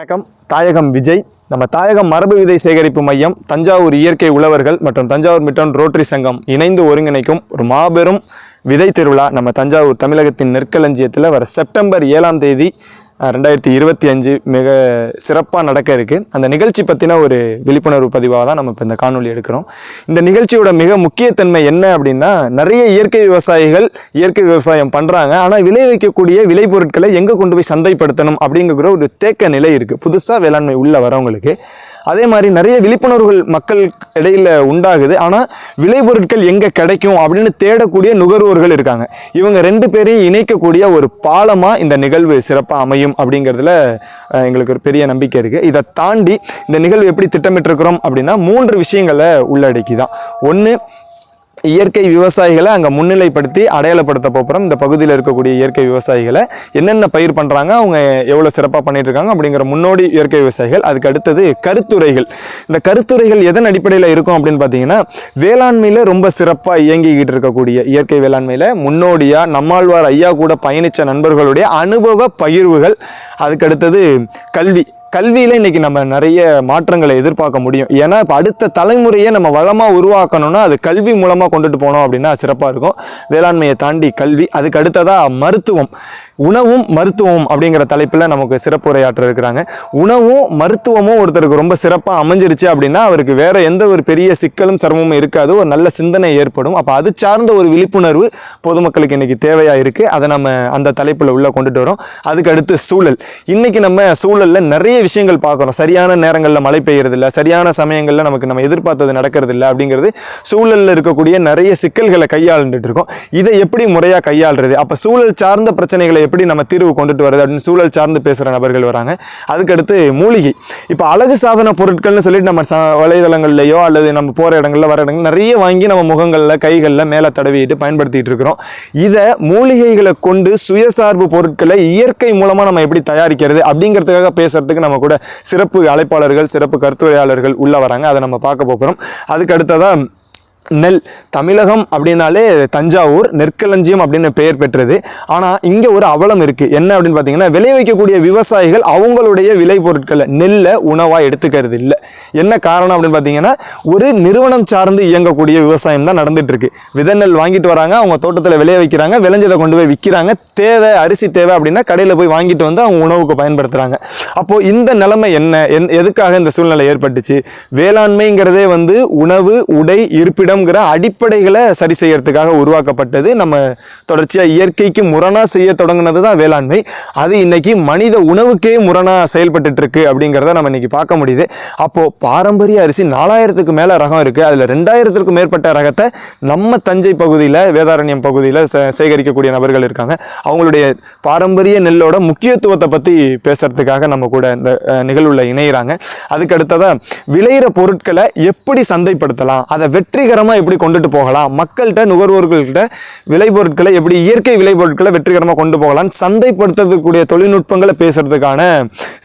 வணக்கம். தாயகம் விஜய். நம்ம தாயகம் மரபு விதை சேகரிப்பு மையம் தஞ்சாவூர் இயற்கை உழவர்கள் மற்றும் தஞ்சாவூர் மிட்டன் ரோட்டரி சங்கம் இணைந்து ஒருங்கிணைக்கும் ஒரு மாபெரும் விதை திருவிழா நம்ம தஞ்சாவூர் தமிழகத்தின் நெற்களஞ்சியத்தில் வர செப்டம்பர் ஏழாம் தேதி ரெண்டாயிரத்தி இருபத்தி அஞ்சு மிக சிறப்பாக நடக்க இருக்குது அந்த நிகழ்ச்சி பற்றின ஒரு விழிப்புணர்வு பதிவாக தான் நம்ம இப்போ இந்த காணொளி எடுக்கிறோம். இந்த நிகழ்ச்சியோட மிக முக்கியத்தன்மை என்ன அப்படின்னா நிறைய இயற்கை விவசாயிகள் இயற்கை விவசாயம் பண்ணுறாங்க ஆனால் விளைவிக்கக்கூடிய விளைபொருட்களை எங்கே கொண்டு போய் சந்தைப்படுத்தணும் அப்படிங்கிற ஒரு தேக்க நிலை இருக்குது புதுசாக வேளாண்மை உள்ளே வரவங்களுக்கு. அதே மாதிரி நிறைய விழிப்புணர்வுகள் மக்கள் இடையில் உண்டாகுது. ஆனால் விளைபொருட்கள் எங்கே கிடைக்கும் அப்படின்னு தேடக்கூடிய நுகர்வோர்கள் இருக்காங்க. இவங்க ரெண்டு பேரையும் இணைக்கக்கூடிய ஒரு பாலமாக இந்த நிகழ்வு சிறப்பாக அமையும் அப்படிங்கிறதுல எங்களுக்கு ஒரு பெரிய நம்பிக்கை இருக்குது இதை தாண்டி இந்த நிகழ்வு எப்படி திட்டமிட்டிருக்கிறோம் அப்படின்னா மூன்று விஷயங்களை உள்ளடக்கி தான் ஒன்று இயற்கை விவசாயிகளை அங்கே முன்னிலைப்படுத்தி அடையாளப்படுத்த போகிறோம் இந்த பகுதியில் இருக்கக்கூடிய இயற்கை விவசாயிகளை என்னென்ன பயிர் பண்ணுறாங்க அவங்க எவ்வளோ சிறப்பாக பண்ணிட்டு இருக்காங்க அப்படிங்கிற முன்னோடி இயற்கை விவசாயிகள். அதுக்கு அடுத்தது கருத்துரைகள். இந்த கருத்துரைகள் எதன் அடிப்படையில் இருக்கும் அப்படின்னு பார்த்தீங்கன்னா வேளாண்மையில் ரொம்ப சிறப்பாக இயங்கிக்கிட்டு இருக்கக்கூடிய இயற்கை வேளாண்மையில் முன்னோடியாக நம்மாழ்வார் ஐயா கூட பயணித்த நண்பர்களுடைய அனுபவ பகிர்வுகள். அதுக்கடுத்தது கல்வி. கல்வியில் இன்னைக்கு நம்ம நிறைய மாற்றங்களை எதிர்பார்க்க முடியும். ஏன்னா இப்போ அடுத்த தலைமுறையை நம்ம வளமாக உருவாக்கணும்னா அது கல்வி மூலமாக கொண்டுட்டு போனோம் அப்படின்னா சிறப்பாக இருக்கும். வேளாண்மையை தாண்டி கல்வி அதுக்கு அடுத்ததாக மருத்துவம். உணவும் மருத்துவம் அப்படிங்கிற தலைப்பில் நமக்கு சிறப்புரையாற்ற இருக்கிறாங்க. உணவும் மருத்துவமும் ஒருத்தருக்கு ரொம்ப சிறப்பாக அமைஞ்சிருச்சு அப்படின்னா அவருக்கு வேறு எந்த ஒரு பெரிய சிக்கலும் சிரமமும் இருக்காது. ஒரு நல்ல சிந்தனை ஏற்படும். அப்போ அது சார்ந்த ஒரு விழிப்புணர்வு பொதுமக்களுக்கு இன்றைக்கி தேவையாக இருக்குது அதை நம்ம அந்த தலைப்பில் உள்ளே கொண்டுட்டு வரோம். அதுக்கு அடுத்து சூழல். இன்றைக்கி நம்ம சூழலில் நிறைய விஷயங்கள் பார்க்குறோம் சரியான நேரங்களில் மழை பெய்யறது சரியான சமயங்களில் நமக்கு நம்ம எதிர்பார்த்தது நடக்கிறது இல்லை அப்படிங்கிறது சூழலில் இருக்கக்கூடிய நிறைய சிக்கல்களை கையாண்டுட்டு இருக்கோம். இதை எப்படி முறையாக கையாளுறது? அப்போ சூழல் சார்ந்த பிரச்சனைகளை எப்படி நம்ம தீர்வு கொண்டுட்டு வருது அப்படின்னு சூழல் சார்ந்து பேசுகிற நபர்கள் வராங்க. அதுக்கடுத்து மூலிகை. இப்போ அழகு சாதன பொருட்கள்னு சொல்லிட்டு நம்ம ச வலைதளங்கள்லையோ அல்லது நம்ம போகிற இடங்களில் வர இடங்கள் நிறைய வாங்கி நம்ம முகங்களில் கைகளில் மேலே தடவிட்டு பயன்படுத்திட்டு இருக்கிறோம். இதை மூலிகைகளை கொண்டு சுயசார்பு பொருட்களை இயற்கை மூலமாக நம்ம எப்படி தயாரிக்கிறது அப்படிங்கிறதுக்காக பேசுறதுக்கு நம்ம கூட சிறப்பு அழைப்பாளர்கள் சிறப்பு கருத்துரையாளர்கள் உள்ள வராங்க. அதை நம்ம பார்க்க போகிறோம். அதுக்கு அடுத்ததாக நெல் தமிழகம் அப்படின்னாலே தஞ்சாவூர் நெற்களஞ்சியம் அப்படின்னு பெயர் பெற்றது. ஆனால் இங்கே ஒரு அவலம் இருக்குது என்ன அப்படின்னு பார்த்தீங்கன்னா விளைவிக்கக்கூடிய விவசாயிகள் அவங்களுடைய விளை பொருட்களை நெல்லை உணவாக எடுத்துக்கிறது இல்லை. என்ன காரணம் அப்படின்னு பார்த்தீங்கன்னா ஒரு நிறுவனம் சார்ந்து இயங்கக்கூடிய விவசாயம் தான் நடந்துகிட்ருக்கு விதை நெல் வாங்கிட்டு வராங்க அவங்க தோட்டத்தில் விளைய வைக்கிறாங்க விளைஞ்சதை கொண்டு போய் விற்கிறாங்க தேவை அரிசி தேவை அப்படின்னா கடையில் போய் வாங்கிட்டு வந்து அவங்க உணவுக்கு பயன்படுத்துகிறாங்க அப்போது இந்த நிலைமை என்ன? எதுக்காக இந்த சூழ்நிலை ஏற்பட்டுச்சு? வேளாண்மைங்கிறதே வந்து உணவு உடை இடம்ங்கிற அடிப்படைகளை சரி செய்யறதுக்காக உருவாக்கப்பட்டது. நம்ம தொடர்ச்சியாக இயற்கைக்கு முரணாக செய்ய தொடங்கினது தான் வேளாண்மை. அது இன்னைக்கு மனித உணவுக்கே முரணாக செயல்பட்டு இருக்கு அப்படிங்கிறத நம்ம இன்னைக்கு பார்க்க முடியுது. அப்போது பாரம்பரிய அரிசி நாலாயிரத்துக்கு மேலே ரகம் இருக்குது அதில் ரெண்டாயிரத்துக்கும் மேற்பட்ட ரகத்தை நம்ம தஞ்சை பகுதியில் வேதாரண்யம் பகுதியில் சேகரிக்கக்கூடிய நபர்கள் இருக்காங்க. அவங்களுடைய பாரம்பரிய நெல்லோட முக்கியத்துவத்தை பற்றி பேசுகிறதுக்காக நம்ம கூட இந்த நிகழ்வில் நிகழ்வுல இணையிறாங்க. அதுக்கு விளையிற பொருட்களை எப்படி சந்தைப்படுத்தலாம்? அதை வெற்றிகரமாக எப்படி கொண்டுட்டு போகலாம்? மக்கள்கிட்ட நுகர்வோர்கள்கிட்ட விளைபொருட்களை எப்படி இயற்கை விளைபொருட்களை வெற்றிகரமாக கொண்டு போகலாம் சந்தைப்படுத்துறதுக்கூடிய தொழில்நுட்பங்களை பேசுறதுக்கான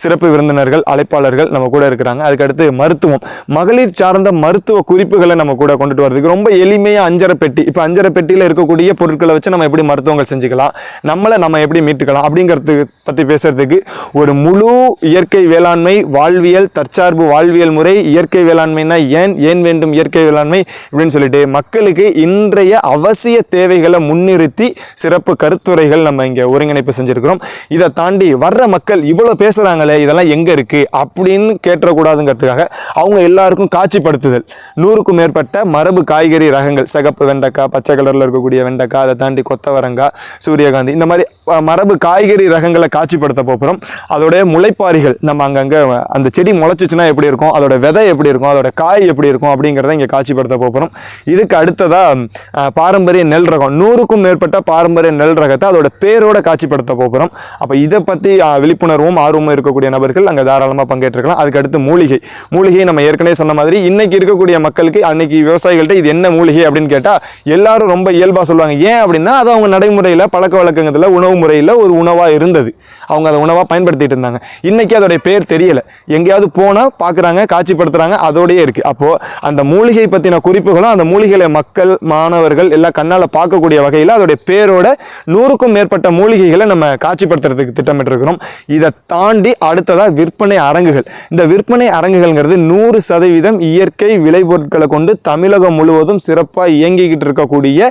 சிறப்பு விருந்தினர்கள் அழைப்பாளர்கள் நம்ம கூட இருக்கிறாங்க. அதுக்கடுத்து மருத்துவம். மகளிர் சார்ந்த மருத்துவ குறிப்புகளை நம்ம கூட கொண்டுட்டு வரதுக்கு ரொம்ப எளிமையாக அஞ்சரை பெட்டி இப்போ அஞ்சரை பெட்டியில் இருக்கக்கூடிய பொருட்களை வச்சு நம்ம எப்படி மருத்துவங்கள் செஞ்சுக்கலாம்? நம்மளை நம்ம எப்படி மீட்டுக்கலாம்? அப்படிங்கிறது பற்றி பேசுறதுக்கு ஒரு முழு இயற்கை வேளாண்மை வாழ்வியல் தற்சார்பு வாழ்வியல் முறை இயற்கை வேளாண்மைனா ஏன்? ஏன் வேண்டும் இயற்கை வேளாண்மை? அப்படின்னு சொல்லிட்டு மக்களுக்கு இன்றைய அவசிய தேவைகளை முன்னிறுத்தி சிறப்பு கருத்துரைகள் நம்ம இங்கே ஒருங்கிணைப்பு செஞ்சுருக்கிறோம். இதை தாண்டி வர்ற மக்கள் இவ்வளோ பேசுகிறாங்களே இதெல்லாம் எங்கே இருக்குது அப்படின்னு கேட்டக்கூடாதுங்கிறதுக்காக அவங்க எல்லாருக்கும் காட்சிப்படுத்துதல். நூறுக்கும் மேற்பட்ட மரபு காய்கறி ரகங்கள் சிகப்பு வெண்டைக்காய் பச்சை கலரில் இருக்கக்கூடிய வெண்டைக்காய் அதை தாண்டி கொத்தவரங்காய் சூரியகாந்தி இந்த மாதிரி மரபு காய்கறி ரகங்களை காட்சிப்படுத்த போகிறோம். அதோடைய முளைப்பாரிகள் நம்ம அங்கங்கே அந்த செடி முளைச்சிச்சுன்னா எப்படி இருக்கும்? அதோட விதை எப்படி இருக்கும்? அதோட காய் எப்படி இருக்கும்? அப்படிங்கிறத இங்கே காட்சிப்படுத்த போகிறோம். இதுக்கு அடுத்ததாக பாரம்பரிய நெல் ரகம். நூறுக்கும் மேற்பட்ட பாரம்பரிய நெல் ரகத்தை அதோட பேரோட காட்சிப்படுத்த போகிறோம். அப்போ இதை பற்றி விழிப்புணர்வும் ஆர்வமும் இருக்கக்கூடிய நபர்கள் அங்கே தாராளமாக பங்கேற்றுக்கலாம் அதுக்கு அடுத்து மூலிகை. மூலிகை நம்ம ஏற்கனவே சொன்ன மாதிரி இன்னைக்கு இருக்கக்கூடிய மக்களுக்கு அன்னைக்கு விவசாயிகள்கிட்ட இது என்ன மூலிகை அப்படின்னு கேட்டால் எல்லாரும் ரொம்ப இயல்பாக சொல்லுவாங்க. ஏன் அப்படின்னா அது அவங்க நடைமுறையில் பழக்க வழக்கங்களில் உணவு முறையில் ஒரு உணவாக இருந்தது. அவங்க அதை உணவாக பயன்படுத்திட்டு இருந்தாங்க. இன்றைக்கி அதோடைய பேர் தெரியலை. எங்கேயாவது போனால் பார்க்குறாங்க காட்சிப்படுத்துகிறாங்க அதோடையே இருக்குது அப்போது அந்த மூலிகை பற்றின குறிப்புகளும் அந்த மூலிகைகளை மக்கள் மாணவர்கள் எல்லாம் கண்ணால் பார்க்கக்கூடிய வகையில் அதோடைய பேரோட நூறுக்கும் மேற்பட்ட மூலிகைகளை நம்ம காட்சிப்படுத்துறதுக்கு திட்டமிட்டிருக்கிறோம். இதை தாண்டி அடுத்ததாக விற்பனை அரங்குகள். இந்த விற்பனை அரங்குகள்ங்கிறது நூறு சதவீதம் இயற்கை விளைபொருட்களை கொண்டு தமிழகம் முழுவதும் சிறப்பாக இயங்கிக்கிட்டு இருக்கக்கூடிய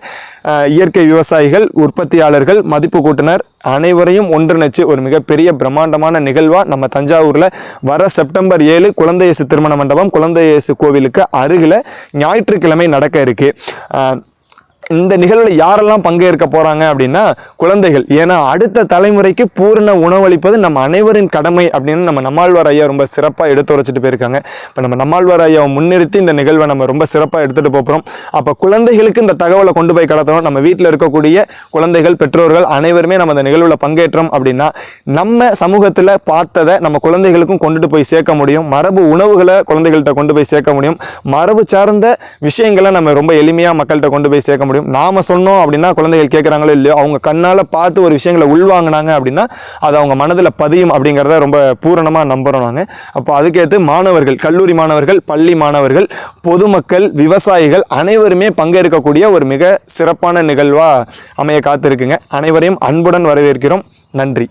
இயற்கை விவசாயிகள் உற்பத்தியாளர்கள் மதிப்பு கூட்டுனர் அனைவரையும் ஒன்றிணைச்சு ஒரு மிகப்பெரிய பிரம்மாண்டமான நிகழ்வாக நம்ம தஞ்சாவூரில் வர செப்டம்பர் ஏழு குழந்தை இயேசு திருமண மண்டபம் குழந்தை இயேசு கோவிலுக்கு அருகில் ஞாயிற்றுக்கிழமை நடக்க இருக்கு. இந்த நிகழ்வில் யாரெல்லாம் பங்கேற்க போகிறாங்க அப்படின்னா குழந்தைகள். ஏன்னா அடுத்த தலைமுறைக்கு பூரண உணவளிப்பது நம்ம அனைவரின் கடமை அப்படின்னு நம்ம நம்மாழ்வார் ஐயா ரொம்ப சிறப்பாக எடுத்து உரைச்சிட்டு போயிருக்காங்க. இப்போ நம்ம நம்மாழ்வார் ஐயாவை முன்னிறுத்தி இந்த நிகழ்வை நம்ம ரொம்ப சிறப்பாக எடுத்துகிட்டு போகிறோம் அப்போ குழந்தைகளுக்கு இந்த தகவலை கொண்டு போய் கடத்தணும். நம்ம வீட்டில் இருக்கக்கூடிய குழந்தைகள் பெற்றோர்கள் அனைவருமே நம்ம இந்த நிகழ்வில் பங்கேற்றோம் அப்படின்னா நம்ம சமூகத்தில் பார்த்ததை நம்ம குழந்தைகளுக்கும் கொண்டுட்டு போய் சேர்க்க முடியும். மரபு உணவுகளை குழந்தைகள்கிட்ட கொண்டு போய் சேர்க்க முடியும். மரபு சார்ந்த விஷயங்களை நம்ம ரொம்ப எளிமையாக மக்கள்கிட்ட கொண்டு போய் சேர்க்க முடியும். முடியும் நாம் சொன்னோம் அப்படின்னா குழந்தைகள் கேட்குறாங்களோ இல்லையோ அவங்க கண்ணால் பார்த்து ஒரு விஷயங்களை உள்வாங்கினாங்க அப்படின்னா அது அவங்க மனதில் பதியும் அப்படிங்கிறத ரொம்ப பூரணமாக நம்புகிறோம் நாங்கள் அப்போ அதுக்கேற்று மாணவர்கள் கல்லூரி மாணவர்கள் பள்ளி மாணவர்கள் பொதுமக்கள் விவசாயிகள் அனைவருமே பங்கேற்கக்கூடிய ஒரு மிக சிறப்பான நிகழ்வாக அமைய காத்திருக்குங்க. அனைவரையும் அன்புடன் வரவேற்கிறோம். நன்றி.